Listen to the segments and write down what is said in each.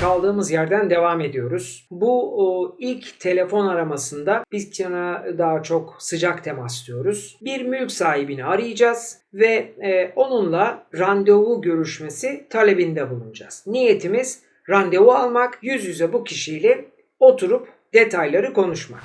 Kaldığımız yerden devam ediyoruz. Bu o, ilk telefon aramasında biz sana daha çok sıcak temas diyoruz. Bir mülk sahibini arayacağız ve e, onunla randevu görüşmesi talebinde bulunacağız. Niyetimiz randevu almak, yüz yüze bu kişiyle oturup detayları konuşmak.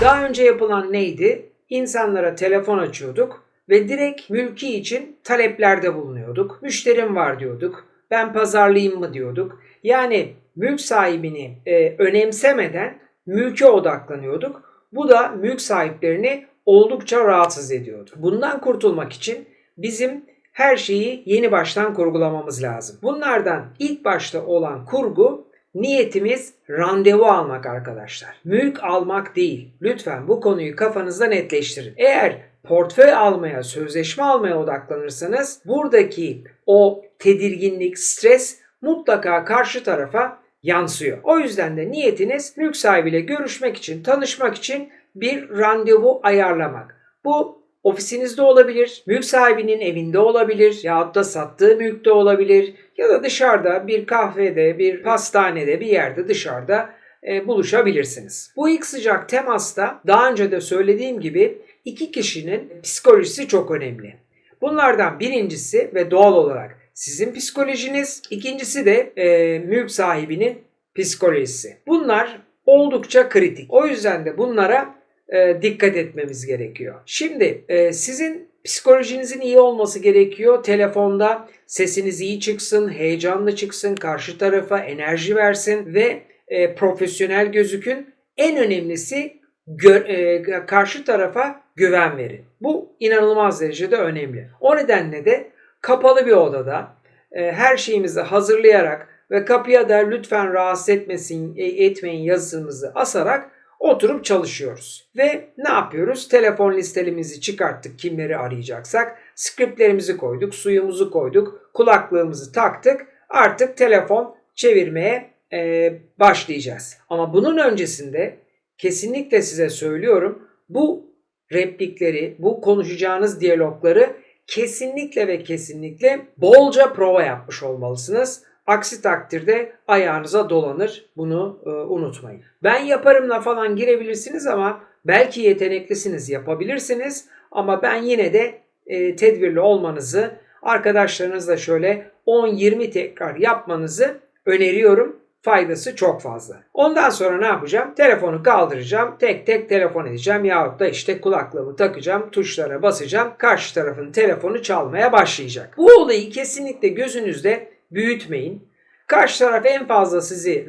Daha önce yapılan neydi? İnsanlara telefon açıyorduk ve direkt mülki için taleplerde bulunuyorduk. Müşterim var diyorduk. Ben pazarlayayım mı diyorduk. Yani mülk sahibini e, önemsemeden mülke odaklanıyorduk. Bu da mülk sahiplerini oldukça rahatsız ediyordu. Bundan kurtulmak için bizim her şeyi yeni baştan kurgulamamız lazım. Bunlardan ilk başta olan kurgu Niyetimiz randevu almak arkadaşlar. Mülk almak değil. Lütfen bu konuyu kafanızda netleştirin. Eğer portföy almaya, sözleşme almaya odaklanırsanız buradaki o tedirginlik, stres mutlaka karşı tarafa yansıyor. O yüzden de niyetiniz mülk sahibiyle görüşmek için, tanışmak için bir randevu ayarlamak. Bu ofisinizde olabilir, mülk sahibinin evinde olabilir yahut da sattığı mülkte olabilir ya da dışarıda bir kahvede, bir pastanede, bir yerde dışarıda e, buluşabilirsiniz. Bu ilk sıcak temasta daha önce de söylediğim gibi iki kişinin psikolojisi çok önemli. Bunlardan birincisi ve doğal olarak sizin psikolojiniz, ikincisi de e, mülk sahibinin psikolojisi. Bunlar oldukça kritik. O yüzden de bunlara e, dikkat etmemiz gerekiyor. Şimdi e, sizin psikolojinizin iyi olması gerekiyor. Telefonda sesiniz iyi çıksın, heyecanlı çıksın, karşı tarafa enerji versin ve e, profesyonel gözükün. En önemlisi gö- e, karşı tarafa güven verin. Bu inanılmaz derecede önemli. O nedenle de kapalı bir odada e, her şeyimizi hazırlayarak ve kapıya da lütfen rahatsız etmesin, e, etmeyin yazımızı asarak oturup çalışıyoruz. Ve ne yapıyoruz? Telefon listelimizi çıkarttık kimleri arayacaksak. Skriptlerimizi koyduk, suyumuzu koyduk, kulaklığımızı taktık. Artık telefon çevirmeye e, başlayacağız. Ama bunun öncesinde kesinlikle size söylüyorum bu replikleri, bu konuşacağınız diyalogları kesinlikle ve kesinlikle bolca prova yapmış olmalısınız. Aksi takdirde ayağınıza dolanır. Bunu e, unutmayın. Ben yaparımla falan girebilirsiniz ama belki yeteneklisiniz yapabilirsiniz ama ben yine de e, tedbirli olmanızı arkadaşlarınızla şöyle 10-20 tekrar yapmanızı öneriyorum. Faydası çok fazla. Ondan sonra ne yapacağım? Telefonu kaldıracağım. Tek tek telefon edeceğim. Yahut da işte kulaklığımı takacağım. Tuşlara basacağım. Karşı tarafın telefonu çalmaya başlayacak. Bu olayı kesinlikle gözünüzde büyütmeyin. Karşı taraf en fazla sizi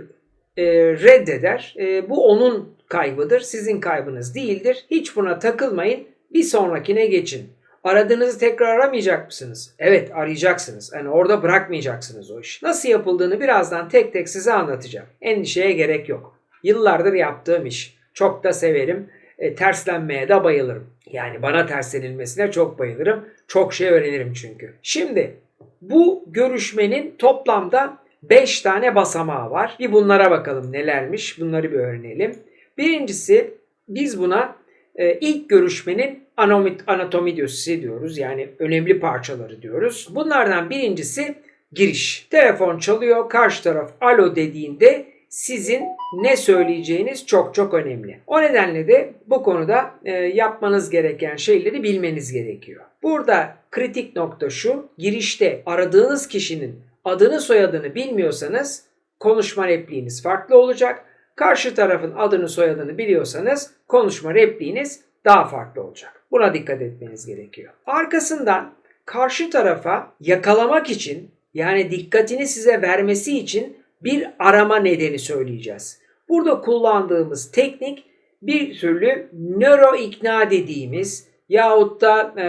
e, reddeder. E, bu onun kaybıdır. Sizin kaybınız değildir. Hiç buna takılmayın. Bir sonrakine geçin. Aradığınızı tekrar aramayacak mısınız? Evet arayacaksınız. Yani orada bırakmayacaksınız o işi. Nasıl yapıldığını birazdan tek tek size anlatacağım. Endişeye gerek yok. Yıllardır yaptığım iş. Çok da severim. E, terslenmeye de bayılırım. Yani bana terslenilmesine çok bayılırım. Çok şey öğrenirim çünkü. Şimdi bu görüşmenin toplamda 5 tane basamağı var. Bir bunlara bakalım nelermiş. Bunları bir öğrenelim. Birincisi biz buna e, ilk görüşmenin anatomi, anatomi dosisi diyoruz. Yani önemli parçaları diyoruz. Bunlardan birincisi giriş. Telefon çalıyor. Karşı taraf alo dediğinde sizin ne söyleyeceğiniz çok çok önemli. O nedenle de bu konuda e, yapmanız gereken şeyleri bilmeniz gerekiyor. Burada kritik nokta şu. Girişte aradığınız kişinin adını soyadını bilmiyorsanız konuşma repliğiniz farklı olacak. Karşı tarafın adını soyadını biliyorsanız konuşma repliğiniz daha farklı olacak. Buna dikkat etmeniz gerekiyor. Arkasından karşı tarafa yakalamak için yani dikkatini size vermesi için bir arama nedeni söyleyeceğiz. Burada kullandığımız teknik bir türlü nöro ikna dediğimiz yahut da e,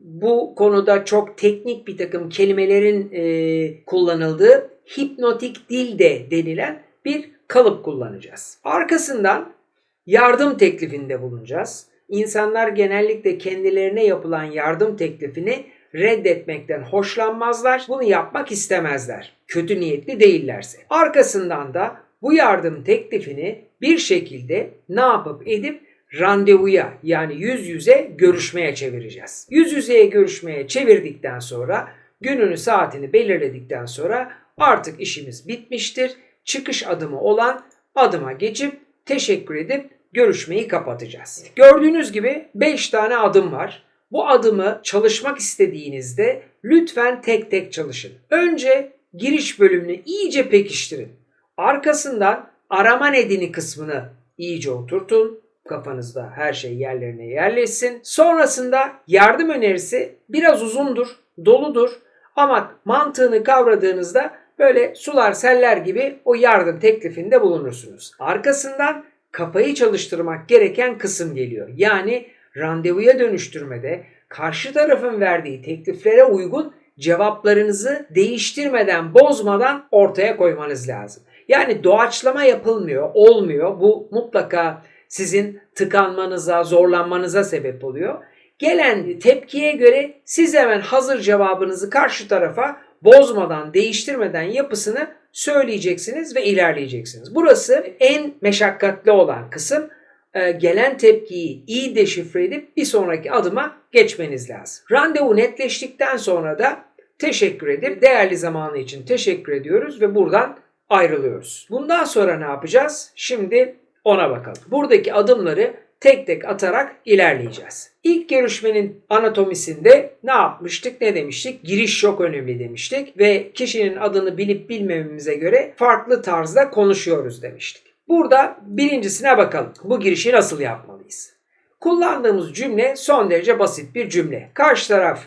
bu konuda çok teknik bir takım kelimelerin e, kullanıldığı hipnotik dil de denilen bir kalıp kullanacağız. Arkasından yardım teklifinde bulunacağız. İnsanlar genellikle kendilerine yapılan yardım teklifini reddetmekten hoşlanmazlar. Bunu yapmak istemezler. Kötü niyetli değillerse. Arkasından da bu yardım teklifini bir şekilde ne yapıp edip randevuya yani yüz yüze görüşmeye çevireceğiz. Yüz yüzeye görüşmeye çevirdikten sonra gününü saatini belirledikten sonra artık işimiz bitmiştir. Çıkış adımı olan adıma geçip teşekkür edip görüşmeyi kapatacağız. Gördüğünüz gibi 5 tane adım var. Bu adımı çalışmak istediğinizde lütfen tek tek çalışın. Önce giriş bölümünü iyice pekiştirin. Arkasından arama nedeni kısmını iyice oturtun. Kafanızda her şey yerlerine yerleşsin. Sonrasında yardım önerisi biraz uzundur, doludur ama mantığını kavradığınızda böyle sular seller gibi o yardım teklifinde bulunursunuz. Arkasından kafayı çalıştırmak gereken kısım geliyor. Yani randevuya dönüştürmede karşı tarafın verdiği tekliflere uygun cevaplarınızı değiştirmeden, bozmadan ortaya koymanız lazım. Yani doğaçlama yapılmıyor, olmuyor. Bu mutlaka sizin tıkanmanıza, zorlanmanıza sebep oluyor. Gelen tepkiye göre siz hemen hazır cevabınızı karşı tarafa bozmadan, değiştirmeden yapısını söyleyeceksiniz ve ilerleyeceksiniz. Burası en meşakkatli olan kısım. Ee, gelen tepkiyi iyi deşifre edip bir sonraki adıma geçmeniz lazım. Randevu netleştikten sonra da teşekkür edip değerli zamanı için teşekkür ediyoruz ve buradan ayrılıyoruz. Bundan sonra ne yapacağız? Şimdi ona bakalım. Buradaki adımları tek tek atarak ilerleyeceğiz. İlk görüşmenin anatomisinde ne yapmıştık? Ne demiştik? Giriş çok önemli demiştik ve kişinin adını bilip bilmememize göre farklı tarzda konuşuyoruz demiştik. Burada birincisine bakalım. Bu girişi nasıl yapmalıyız? Kullandığımız cümle son derece basit bir cümle. Karşı taraf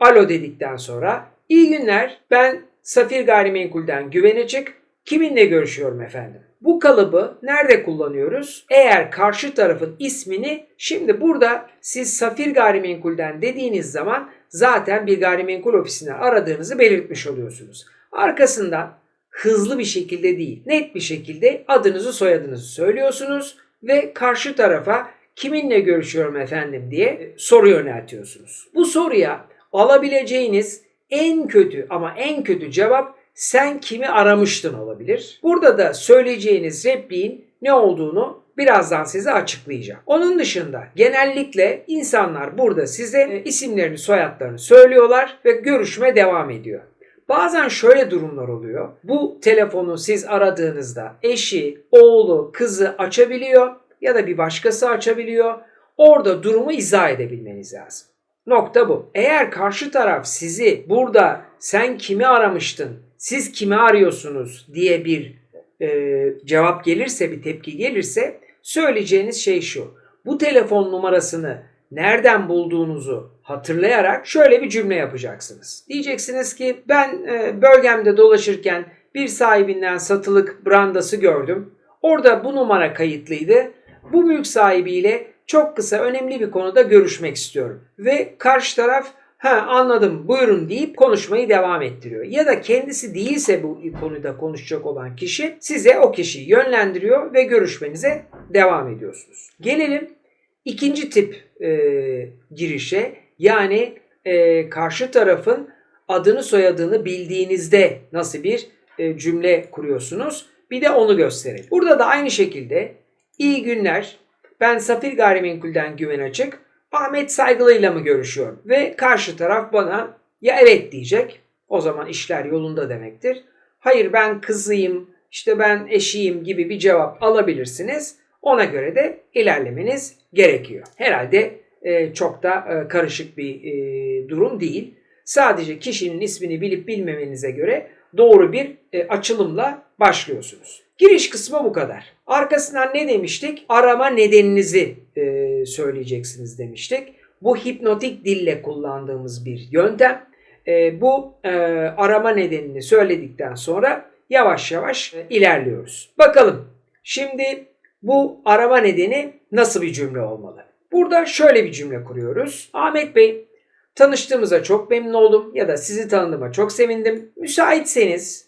alo dedikten sonra iyi günler ben Safir Gayrimenkul'den Güvenecik. Kiminle görüşüyorum efendim? Bu kalıbı nerede kullanıyoruz? Eğer karşı tarafın ismini şimdi burada siz Safir Gayrimenkul'den dediğiniz zaman zaten bir gayrimenkul ofisinden aradığınızı belirtmiş oluyorsunuz. Arkasından hızlı bir şekilde değil, net bir şekilde adınızı soyadınızı söylüyorsunuz ve karşı tarafa kiminle görüşüyorum efendim diye soru yöneltiyorsunuz. Bu soruya alabileceğiniz en kötü ama en kötü cevap sen kimi aramıştın olabilir. Burada da söyleyeceğiniz repliğin ne olduğunu birazdan size açıklayacağım. Onun dışında genellikle insanlar burada size isimlerini, soyadlarını söylüyorlar ve görüşme devam ediyor. Bazen şöyle durumlar oluyor. Bu telefonu siz aradığınızda eşi, oğlu, kızı açabiliyor ya da bir başkası açabiliyor. Orada durumu izah edebilmeniz lazım. Nokta bu. Eğer karşı taraf sizi burada sen kimi aramıştın, siz kimi arıyorsunuz diye bir e, cevap gelirse, bir tepki gelirse söyleyeceğiniz şey şu. Bu telefon numarasını nereden bulduğunuzu hatırlayarak şöyle bir cümle yapacaksınız. Diyeceksiniz ki ben e, bölgemde dolaşırken bir sahibinden satılık brandası gördüm. Orada bu numara kayıtlıydı. Bu mülk sahibiyle çok kısa önemli bir konuda görüşmek istiyorum. Ve karşı taraf ha anladım buyurun deyip konuşmayı devam ettiriyor. Ya da kendisi değilse bu konuda konuşacak olan kişi size o kişiyi yönlendiriyor ve görüşmenize devam ediyorsunuz. Gelelim ikinci tip e, girişe yani e, karşı tarafın adını soyadını bildiğinizde nasıl bir e, cümle kuruyorsunuz. Bir de onu gösterelim. Burada da aynı şekilde iyi günler ben Safir Gayrimenkul'den güven açık. Ahmet Saygılı'yla mı görüşüyorum? Ve karşı taraf bana ya evet diyecek. O zaman işler yolunda demektir. Hayır ben kızıyım, işte ben eşiyim gibi bir cevap alabilirsiniz. Ona göre de ilerlemeniz gerekiyor. Herhalde e, çok da e, karışık bir e, durum değil. Sadece kişinin ismini bilip bilmemenize göre doğru bir e, açılımla başlıyorsunuz. Giriş kısmı bu kadar. Arkasından ne demiştik? Arama nedeninizi e, söyleyeceksiniz demiştik. Bu hipnotik dille kullandığımız bir yöntem. E, bu e, arama nedenini söyledikten sonra yavaş yavaş e, ilerliyoruz. Bakalım şimdi bu arama nedeni nasıl bir cümle olmalı? Burada şöyle bir cümle kuruyoruz. Ahmet Bey tanıştığımıza çok memnun oldum ya da sizi tanıdığıma çok sevindim. Müsaitseniz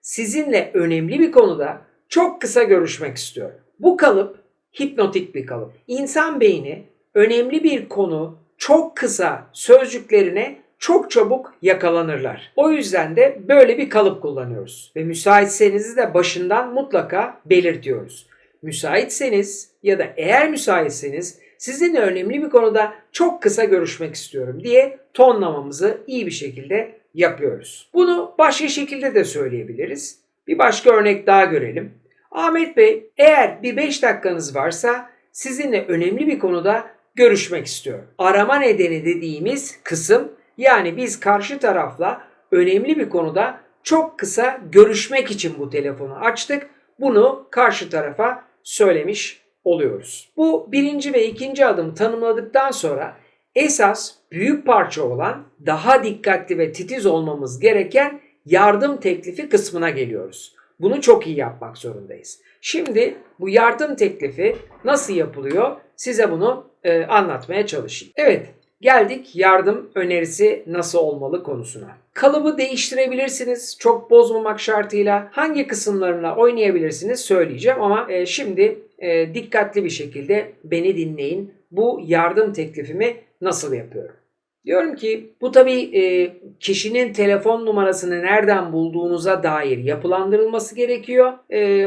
sizinle önemli bir konuda çok kısa görüşmek istiyorum. Bu kalıp hipnotik bir kalıp. İnsan beyni önemli bir konu çok kısa sözcüklerine çok çabuk yakalanırlar. O yüzden de böyle bir kalıp kullanıyoruz. Ve müsaitseniz de başından mutlaka belirtiyoruz. müsaitseniz ya da eğer müsaitseniz sizinle önemli bir konuda çok kısa görüşmek istiyorum diye tonlamamızı iyi bir şekilde yapıyoruz. Bunu başka şekilde de söyleyebiliriz. Bir başka örnek daha görelim. Ahmet Bey eğer bir 5 dakikanız varsa sizinle önemli bir konuda görüşmek istiyorum. Arama nedeni dediğimiz kısım yani biz karşı tarafla önemli bir konuda çok kısa görüşmek için bu telefonu açtık. Bunu karşı tarafa söylemiş oluyoruz. Bu birinci ve ikinci adımı tanımladıktan sonra esas büyük parça olan daha dikkatli ve titiz olmamız gereken yardım teklifi kısmına geliyoruz. Bunu çok iyi yapmak zorundayız. Şimdi bu yardım teklifi nasıl yapılıyor? Size bunu e, anlatmaya çalışayım. Evet, geldik yardım önerisi nasıl olmalı konusuna. Kalıbı değiştirebilirsiniz çok bozmamak şartıyla. Hangi kısımlarına oynayabilirsiniz söyleyeceğim ama e, şimdi e, dikkatli bir şekilde beni dinleyin. Bu yardım teklifimi nasıl yapıyorum? Diyorum ki bu tabii e, kişinin telefon numarasını nereden bulduğunuza dair yapılandırılması gerekiyor.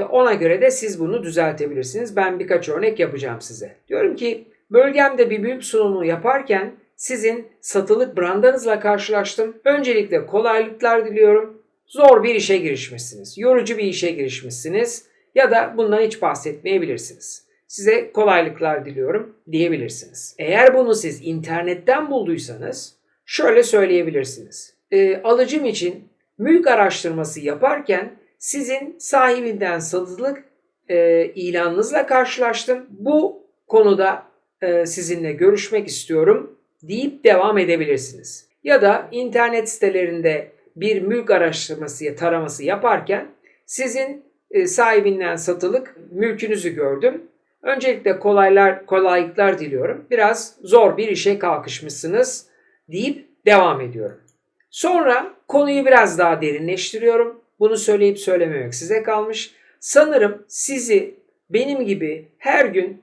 Ona göre de siz bunu düzeltebilirsiniz. Ben birkaç örnek yapacağım size. Diyorum ki bölgemde bir mülk sunumu yaparken sizin satılık brandanızla karşılaştım. Öncelikle kolaylıklar diliyorum. Zor bir işe girişmişsiniz. Yorucu bir işe girişmişsiniz. Ya da bundan hiç bahsetmeyebilirsiniz. Size kolaylıklar diliyorum diyebilirsiniz. Eğer bunu siz internetten bulduysanız şöyle söyleyebilirsiniz. E, alıcım için mülk araştırması yaparken sizin sahibinden satılık e, ilanınızla karşılaştım. Bu konuda e, sizinle görüşmek istiyorum deyip devam edebilirsiniz. Ya da internet sitelerinde bir mülk araştırması taraması yaparken sizin e, sahibinden satılık mülkünüzü gördüm. Öncelikle kolaylar kolaylıklar diliyorum. Biraz zor bir işe kalkışmışsınız deyip devam ediyorum. Sonra konuyu biraz daha derinleştiriyorum. Bunu söyleyip söylememek size kalmış. Sanırım sizi benim gibi her gün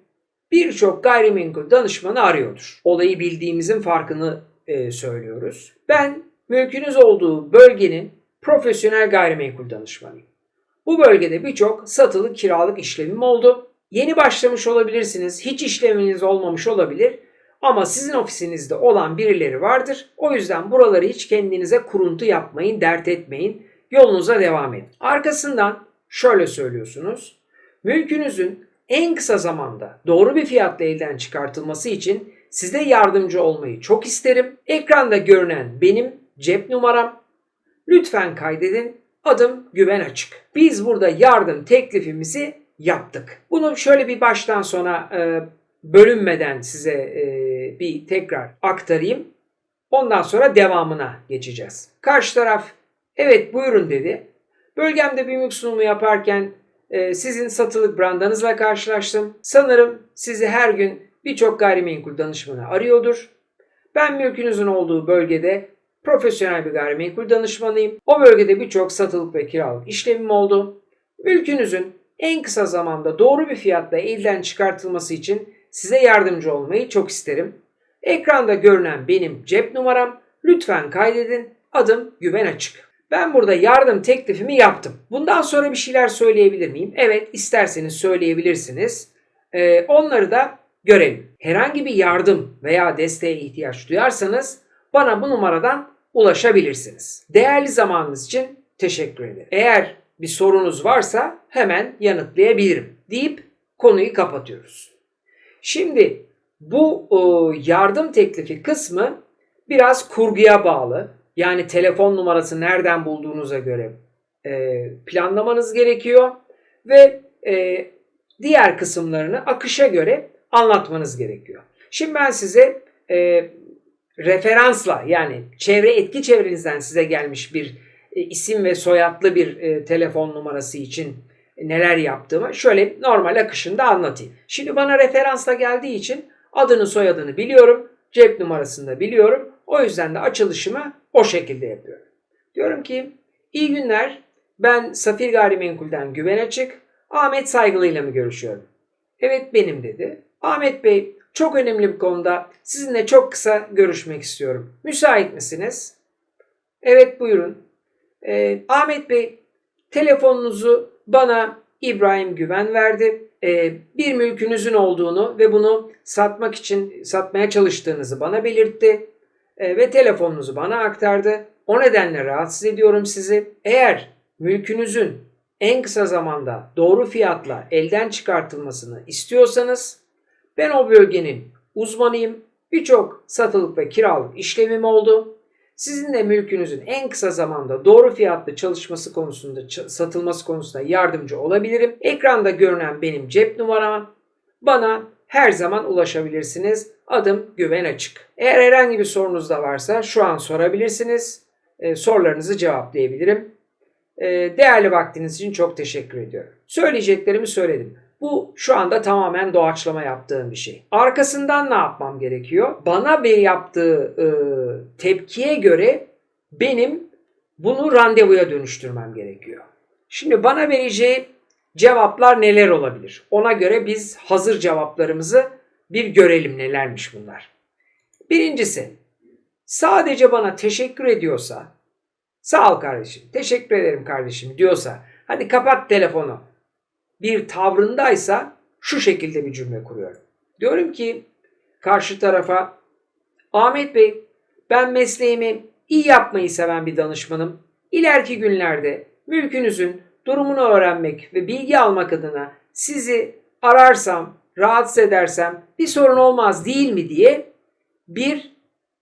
birçok gayrimenkul danışmanı arıyordur. Olayı bildiğimizin farkını e, söylüyoruz. Ben mülkünüz olduğu bölgenin profesyonel gayrimenkul danışmanıyım. Bu bölgede birçok satılık kiralık işlemim oldu. Yeni başlamış olabilirsiniz, hiç işleminiz olmamış olabilir ama sizin ofisinizde olan birileri vardır. O yüzden buraları hiç kendinize kuruntu yapmayın, dert etmeyin. Yolunuza devam edin. Arkasından şöyle söylüyorsunuz. Mülkünüzün en kısa zamanda doğru bir fiyatla elden çıkartılması için size yardımcı olmayı çok isterim. Ekranda görünen benim cep numaram. Lütfen kaydedin. Adım Güven Açık. Biz burada yardım teklifimizi yaptık. Bunu şöyle bir baştan sona e, bölünmeden size e, bir tekrar aktarayım. Ondan sonra devamına geçeceğiz. Karşı taraf evet buyurun dedi. Bölgemde bir mülk sunumu yaparken sizin satılık brandanızla karşılaştım. Sanırım sizi her gün birçok gayrimenkul danışmanı arıyordur. Ben mülkünüzün olduğu bölgede profesyonel bir gayrimenkul danışmanıyım. O bölgede birçok satılık ve kiralık işlemim oldu. Mülkünüzün en kısa zamanda doğru bir fiyatla elden çıkartılması için size yardımcı olmayı çok isterim. Ekranda görünen benim cep numaram. Lütfen kaydedin. Adım Güven Açık. Ben burada yardım teklifimi yaptım. Bundan sonra bir şeyler söyleyebilir miyim? Evet isterseniz söyleyebilirsiniz. Ee, onları da görelim. Herhangi bir yardım veya desteğe ihtiyaç duyarsanız bana bu numaradan ulaşabilirsiniz. Değerli zamanınız için teşekkür ederim. Eğer bir sorunuz varsa hemen yanıtlayabilirim deyip konuyu kapatıyoruz. Şimdi bu yardım teklifi kısmı biraz kurguya bağlı. Yani telefon numarası nereden bulduğunuza göre e, planlamanız gerekiyor ve e, diğer kısımlarını akışa göre anlatmanız gerekiyor. Şimdi ben size e, referansla yani çevre etki çevrenizden size gelmiş bir e, isim ve soyadlı bir e, telefon numarası için neler yaptığımı şöyle normal akışında anlatayım. Şimdi bana referansla geldiği için adını soyadını biliyorum, cep numarasını da biliyorum. O yüzden de açılışımı o şekilde yapıyorum. Diyorum ki iyi günler ben Safir Gayrimenkul'den Güven Açık. Ahmet Saygılı ile mi görüşüyorum? Evet benim dedi. Ahmet Bey çok önemli bir konuda sizinle çok kısa görüşmek istiyorum. Müsait misiniz? Evet buyurun. Ee, Ahmet Bey telefonunuzu bana İbrahim Güven verdi. e, bir mülkünüzün olduğunu ve bunu satmak için satmaya çalıştığınızı bana belirtti ve telefonunuzu bana aktardı. O nedenle rahatsız ediyorum sizi. Eğer mülkünüzün en kısa zamanda doğru fiyatla elden çıkartılmasını istiyorsanız ben o bölgenin uzmanıyım. Birçok satılık ve kiralık işlemim oldu. Sizin de mülkünüzün en kısa zamanda doğru fiyatlı çalışması konusunda, satılması konusunda yardımcı olabilirim. Ekranda görünen benim cep numaram. Bana her zaman ulaşabilirsiniz. Adım Güven Açık. Eğer herhangi bir sorunuz da varsa şu an sorabilirsiniz. Ee, sorularınızı cevaplayabilirim. Ee, değerli vaktiniz için çok teşekkür ediyorum. Söyleyeceklerimi söyledim. Bu şu anda tamamen doğaçlama yaptığım bir şey. Arkasından ne yapmam gerekiyor? Bana bir yaptığı e, tepkiye göre benim bunu randevuya dönüştürmem gerekiyor. Şimdi bana vereceği cevaplar neler olabilir? Ona göre biz hazır cevaplarımızı bir görelim nelermiş bunlar. Birincisi, sadece bana teşekkür ediyorsa, sağ ol kardeşim, teşekkür ederim kardeşim diyorsa, hadi kapat telefonu bir tavrındaysa şu şekilde bir cümle kuruyorum. Diyorum ki karşı tarafa Ahmet Bey ben mesleğimi iyi yapmayı seven bir danışmanım. İleriki günlerde mülkünüzün durumunu öğrenmek ve bilgi almak adına sizi ararsam, rahatsız edersem bir sorun olmaz değil mi diye bir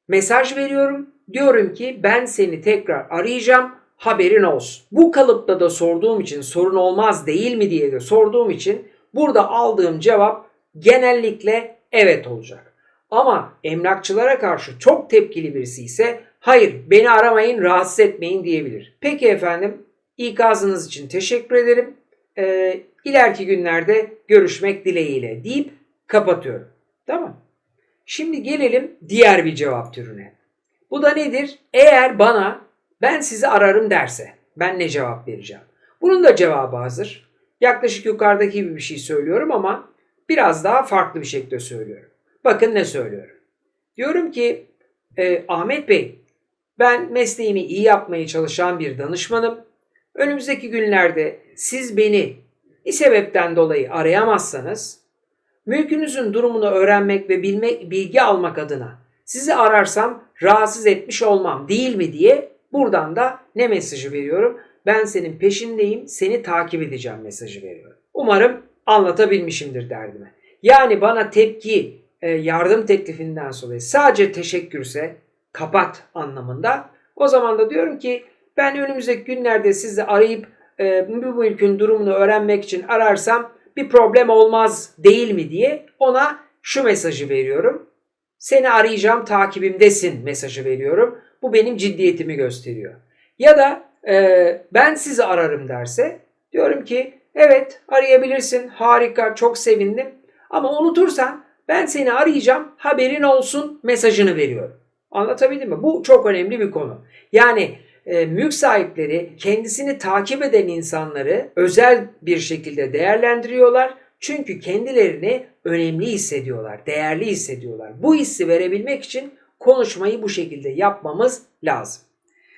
mesaj veriyorum. Diyorum ki ben seni tekrar arayacağım haberin olsun. Bu kalıpta da sorduğum için sorun olmaz değil mi diye de sorduğum için burada aldığım cevap genellikle evet olacak. Ama emlakçılara karşı çok tepkili birisi ise hayır beni aramayın rahatsız etmeyin diyebilir. Peki efendim ikazınız için teşekkür ederim. Ee, ileriki günlerde görüşmek dileğiyle deyip kapatıyorum. Tamam. Şimdi gelelim diğer bir cevap türüne. Bu da nedir? Eğer bana ben sizi ararım derse ben ne cevap vereceğim? Bunun da cevabı hazır. Yaklaşık yukarıdaki gibi bir şey söylüyorum ama biraz daha farklı bir şekilde söylüyorum. Bakın ne söylüyorum. Diyorum ki e, Ahmet Bey ben mesleğimi iyi yapmaya çalışan bir danışmanım. Önümüzdeki günlerde siz beni bir sebepten dolayı arayamazsanız mülkünüzün durumunu öğrenmek ve bilmek, bilgi almak adına sizi ararsam rahatsız etmiş olmam değil mi diye buradan da ne mesajı veriyorum? Ben senin peşindeyim, seni takip edeceğim mesajı veriyorum. Umarım anlatabilmişimdir derdimi. Yani bana tepki, e, yardım teklifinden sonra sadece teşekkürse kapat anlamında. O zaman da diyorum ki ben önümüzdeki günlerde sizi arayıp e, bu mülkün durumunu öğrenmek için ararsam bir problem olmaz değil mi diye ona şu mesajı veriyorum. Seni arayacağım takibimdesin mesajı veriyorum. Bu benim ciddiyetimi gösteriyor. Ya da e, ben sizi ararım derse diyorum ki evet arayabilirsin harika çok sevindim ama unutursan ben seni arayacağım haberin olsun mesajını veriyorum. Anlatabildim mi? Bu çok önemli bir konu. Yani e, mülk sahipleri kendisini takip eden insanları özel bir şekilde değerlendiriyorlar. Çünkü kendilerini önemli hissediyorlar, değerli hissediyorlar. Bu hissi verebilmek için konuşmayı bu şekilde yapmamız lazım.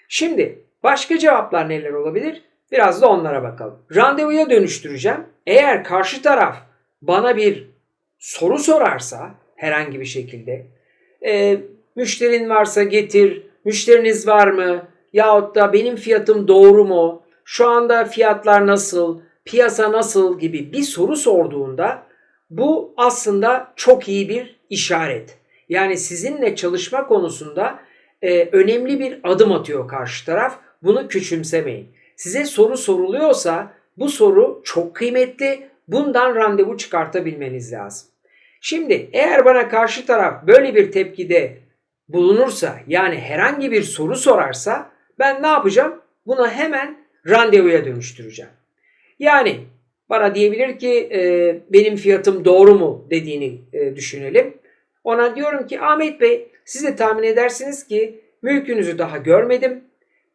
Şimdi başka cevaplar neler olabilir? Biraz da onlara bakalım. Randevuya dönüştüreceğim. Eğer karşı taraf bana bir soru sorarsa herhangi bir şekilde e, müşterin varsa getir, müşteriniz var mı? Yahut da benim fiyatım doğru mu? Şu anda fiyatlar nasıl? Piyasa nasıl gibi bir soru sorduğunda bu aslında çok iyi bir işaret. Yani sizinle çalışma konusunda e, önemli bir adım atıyor karşı taraf. Bunu küçümsemeyin. Size soru soruluyorsa bu soru çok kıymetli. Bundan randevu çıkartabilmeniz lazım. Şimdi eğer bana karşı taraf böyle bir tepkide bulunursa yani herhangi bir soru sorarsa ben ne yapacağım? Bunu hemen randevuya dönüştüreceğim. Yani bana diyebilir ki e, benim fiyatım doğru mu dediğini e, düşünelim. Ona diyorum ki Ahmet Bey siz de tahmin edersiniz ki mülkünüzü daha görmedim.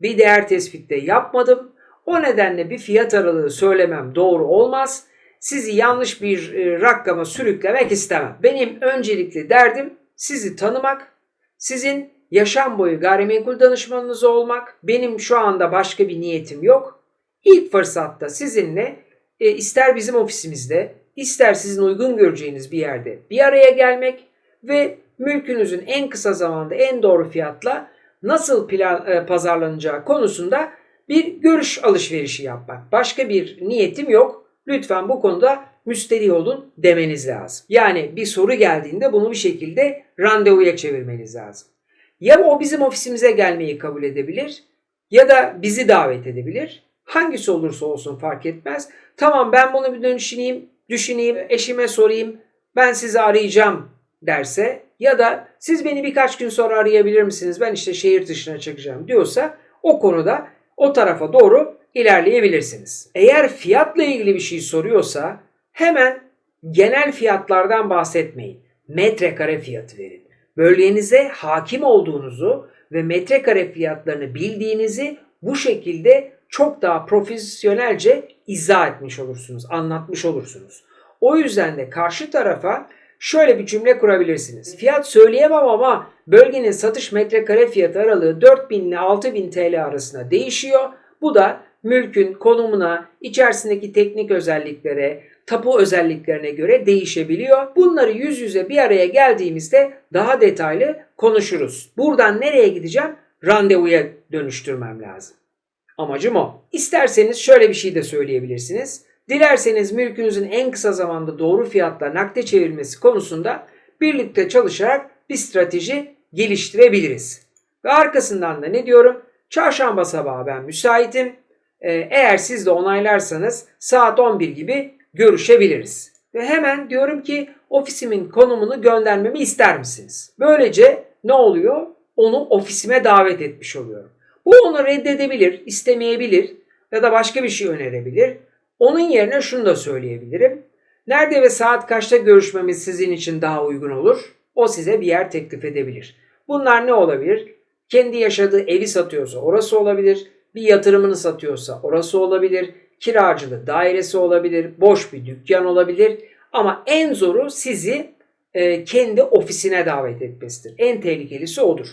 Bir değer tespitte yapmadım. O nedenle bir fiyat aralığı söylemem doğru olmaz. Sizi yanlış bir e, rakama sürüklemek istemem. Benim öncelikli derdim sizi tanımak, sizin yaşam boyu gayrimenkul danışmanınız olmak. Benim şu anda başka bir niyetim yok. İlk fırsatta sizinle e, ister bizim ofisimizde ister sizin uygun göreceğiniz bir yerde bir araya gelmek ve mülkünüzün en kısa zamanda en doğru fiyatla nasıl plan, e, pazarlanacağı konusunda bir görüş alışverişi yapmak. Başka bir niyetim yok. Lütfen bu konuda müsterih olun demeniz lazım. Yani bir soru geldiğinde bunu bir şekilde randevuya çevirmeniz lazım. Ya o bizim ofisimize gelmeyi kabul edebilir ya da bizi davet edebilir. Hangisi olursa olsun fark etmez. Tamam ben bunu bir düşüneyim, düşüneyim, eşime sorayım, ben sizi arayacağım derse ya da siz beni birkaç gün sonra arayabilir misiniz? Ben işte şehir dışına çıkacağım diyorsa o konuda o tarafa doğru ilerleyebilirsiniz. Eğer fiyatla ilgili bir şey soruyorsa hemen genel fiyatlardan bahsetmeyin. Metrekare fiyatı verin. Bölgenize hakim olduğunuzu ve metrekare fiyatlarını bildiğinizi bu şekilde çok daha profesyonelce izah etmiş olursunuz, anlatmış olursunuz. O yüzden de karşı tarafa şöyle bir cümle kurabilirsiniz. Fiyat söyleyemem ama bölgenin satış metrekare fiyatı aralığı 4000 ile 6000 TL arasında değişiyor. Bu da mülkün konumuna, içerisindeki teknik özelliklere, tapu özelliklerine göre değişebiliyor. Bunları yüz yüze bir araya geldiğimizde daha detaylı konuşuruz. Buradan nereye gideceğim? Randevuya dönüştürmem lazım. Amacım o. İsterseniz şöyle bir şey de söyleyebilirsiniz. Dilerseniz mülkünüzün en kısa zamanda doğru fiyatla nakde çevirmesi konusunda birlikte çalışarak bir strateji geliştirebiliriz. Ve arkasından da ne diyorum? Çarşamba sabahı ben müsaitim. Ee, eğer siz de onaylarsanız saat 11 gibi görüşebiliriz. Ve hemen diyorum ki ofisimin konumunu göndermemi ister misiniz? Böylece ne oluyor? Onu ofisime davet etmiş oluyorum. Bu onu reddedebilir, istemeyebilir ya da başka bir şey önerebilir. Onun yerine şunu da söyleyebilirim. Nerede ve saat kaçta görüşmemiz sizin için daha uygun olur? O size bir yer teklif edebilir. Bunlar ne olabilir? Kendi yaşadığı evi satıyorsa orası olabilir. Bir yatırımını satıyorsa orası olabilir. Kiracılık dairesi olabilir. Boş bir dükkan olabilir. Ama en zoru sizi e, kendi ofisine davet etmesidir. En tehlikelisi odur.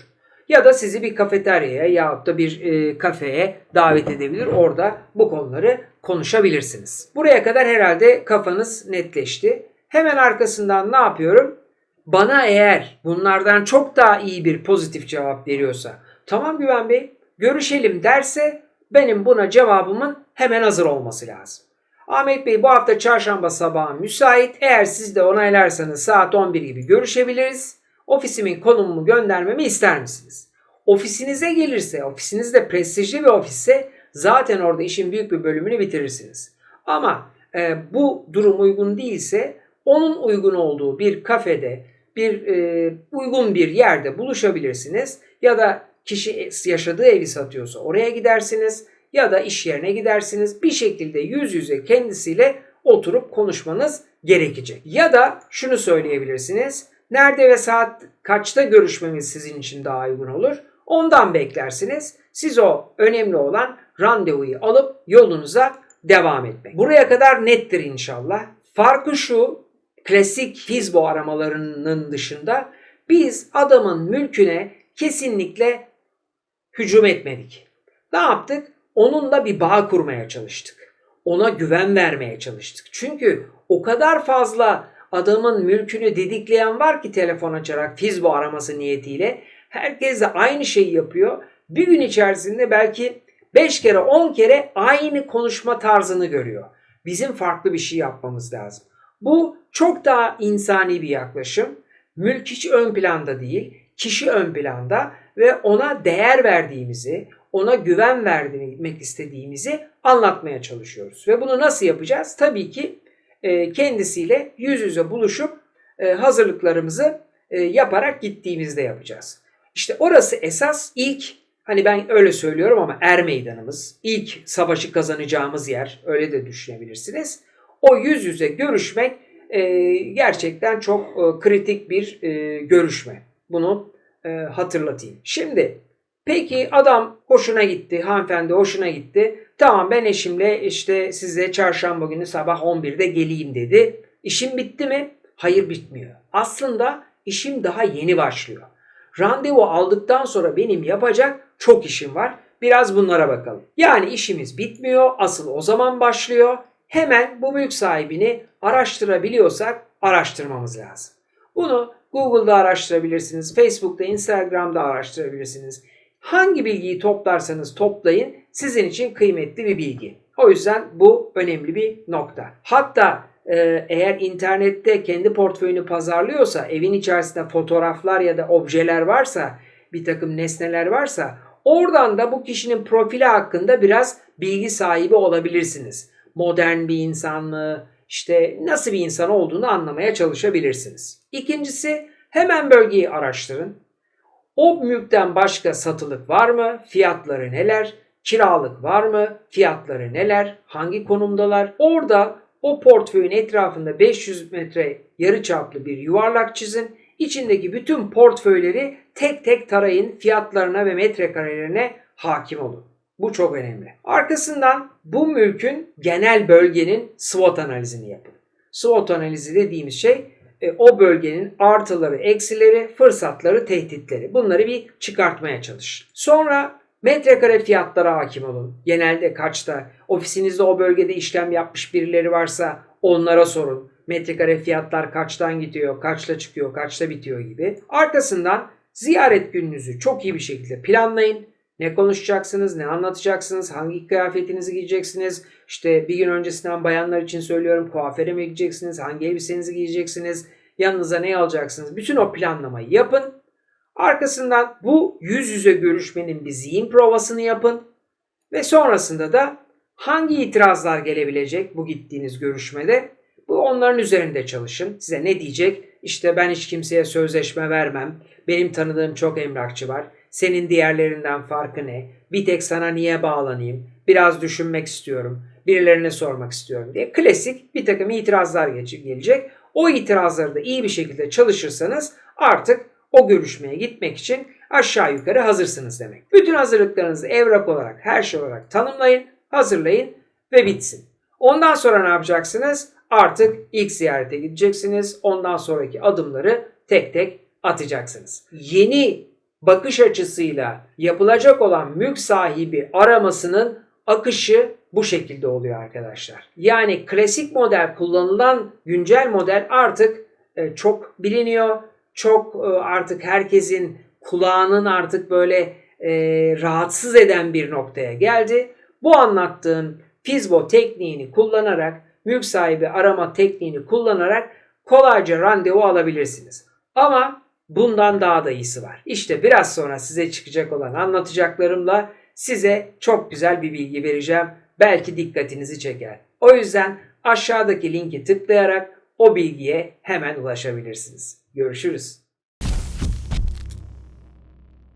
Ya da sizi bir kafeteryaya ya da bir e, kafeye davet edebilir. Orada bu konuları konuşabilirsiniz. Buraya kadar herhalde kafanız netleşti. Hemen arkasından ne yapıyorum? Bana eğer bunlardan çok daha iyi bir pozitif cevap veriyorsa tamam Güven Bey görüşelim derse benim buna cevabımın hemen hazır olması lazım. Ahmet Bey bu hafta çarşamba sabahı müsait. Eğer siz de onaylarsanız saat 11 gibi görüşebiliriz. Ofisimin konumumu göndermemi ister misiniz? Ofisinize gelirse, ofisiniz de prestijli bir ofisse zaten orada işin büyük bir bölümünü bitirirsiniz. Ama e, bu durum uygun değilse onun uygun olduğu bir kafede, bir e, uygun bir yerde buluşabilirsiniz ya da kişi yaşadığı evi satıyorsa oraya gidersiniz ya da iş yerine gidersiniz. Bir şekilde yüz yüze kendisiyle oturup konuşmanız gerekecek. Ya da şunu söyleyebilirsiniz. Nerede ve saat kaçta görüşmemiz sizin için daha uygun olur? Ondan beklersiniz. Siz o önemli olan randevuyu alıp yolunuza devam etmek. Buraya kadar nettir inşallah. Farkı şu, klasik Fizbo aramalarının dışında biz adamın mülküne kesinlikle hücum etmedik. Ne yaptık? Onunla bir bağ kurmaya çalıştık. Ona güven vermeye çalıştık. Çünkü o kadar fazla adamın mülkünü didikleyen var ki telefon açarak Fizbo araması niyetiyle. Herkes de aynı şeyi yapıyor. Bir gün içerisinde belki 5 kere 10 kere aynı konuşma tarzını görüyor. Bizim farklı bir şey yapmamız lazım. Bu çok daha insani bir yaklaşım. Mülk hiç ön planda değil, kişi ön planda ve ona değer verdiğimizi, ona güven vermek istediğimizi anlatmaya çalışıyoruz. Ve bunu nasıl yapacağız? Tabii ki e, kendisiyle yüz yüze buluşup e, hazırlıklarımızı e, yaparak gittiğimizde yapacağız. İşte orası esas ilk hani ben öyle söylüyorum ama er meydanımız, ilk savaşı kazanacağımız yer öyle de düşünebilirsiniz. O yüz yüze görüşmek gerçekten çok kritik bir görüşme. Bunu hatırlatayım. Şimdi Peki adam hoşuna gitti, hanımefendi hoşuna gitti. Tamam ben eşimle işte size çarşamba günü sabah 11'de geleyim dedi. İşim bitti mi? Hayır bitmiyor. Aslında işim daha yeni başlıyor. Randevu aldıktan sonra benim yapacak çok işim var. Biraz bunlara bakalım. Yani işimiz bitmiyor. Asıl o zaman başlıyor. Hemen bu mülk sahibini araştırabiliyorsak araştırmamız lazım. Bunu Google'da araştırabilirsiniz, Facebook'ta, Instagram'da araştırabilirsiniz. Hangi bilgiyi toplarsanız toplayın sizin için kıymetli bir bilgi. O yüzden bu önemli bir nokta. Hatta e, eğer internette kendi portföyünü pazarlıyorsa, evin içerisinde fotoğraflar ya da objeler varsa, bir takım nesneler varsa oradan da bu kişinin profili hakkında biraz bilgi sahibi olabilirsiniz. Modern bir insan mı, işte nasıl bir insan olduğunu anlamaya çalışabilirsiniz. İkincisi hemen bölgeyi araştırın. O mülkten başka satılık var mı? Fiyatları neler? Kiralık var mı? Fiyatları neler? Hangi konumdalar? Orada o portföyün etrafında 500 metre yarıçaplı bir yuvarlak çizin. İçindeki bütün portföyleri tek tek tarayın. Fiyatlarına ve metrekarelerine hakim olun. Bu çok önemli. Arkasından bu mülkün genel bölgenin SWOT analizini yapın. SWOT analizi dediğimiz şey e, o bölgenin artıları, eksileri, fırsatları, tehditleri. Bunları bir çıkartmaya çalışın. Sonra metrekare fiyatlara hakim olun. Genelde kaçta? Ofisinizde o bölgede işlem yapmış birileri varsa onlara sorun. Metrekare fiyatlar kaçtan gidiyor, kaçla çıkıyor, kaçta bitiyor gibi. Arkasından ziyaret gününüzü çok iyi bir şekilde planlayın. Ne konuşacaksınız, ne anlatacaksınız, hangi kıyafetinizi giyeceksiniz. İşte bir gün öncesinden bayanlar için söylüyorum kuaföre mi gideceksiniz, hangi elbisenizi giyeceksiniz, yanınıza ne alacaksınız. Bütün o planlamayı yapın. Arkasından bu yüz yüze görüşmenin bir zihin provasını yapın. Ve sonrasında da hangi itirazlar gelebilecek bu gittiğiniz görüşmede bu onların üzerinde çalışın. Size ne diyecek? İşte ben hiç kimseye sözleşme vermem. Benim tanıdığım çok emlakçı var. Senin diğerlerinden farkı ne? Bir tek sana niye bağlanayım? Biraz düşünmek istiyorum. Birilerine sormak istiyorum diye. Klasik bir takım itirazlar gelecek. O itirazları da iyi bir şekilde çalışırsanız artık o görüşmeye gitmek için aşağı yukarı hazırsınız demek. Bütün hazırlıklarınızı evrak olarak, her şey olarak tanımlayın, hazırlayın ve bitsin. Ondan sonra ne yapacaksınız? Artık ilk ziyarete gideceksiniz. Ondan sonraki adımları tek tek atacaksınız. Yeni bakış açısıyla yapılacak olan mülk sahibi aramasının akışı bu şekilde oluyor arkadaşlar. Yani klasik model kullanılan güncel model artık e, çok biliniyor. Çok e, artık herkesin kulağının artık böyle e, rahatsız eden bir noktaya geldi. Bu anlattığım Fizbo tekniğini kullanarak, mülk sahibi arama tekniğini kullanarak kolayca randevu alabilirsiniz. Ama bundan daha da iyisi var. İşte biraz sonra size çıkacak olan anlatacaklarımla size çok güzel bir bilgi vereceğim. Belki dikkatinizi çeker. O yüzden aşağıdaki linki tıklayarak o bilgiye hemen ulaşabilirsiniz. Görüşürüz.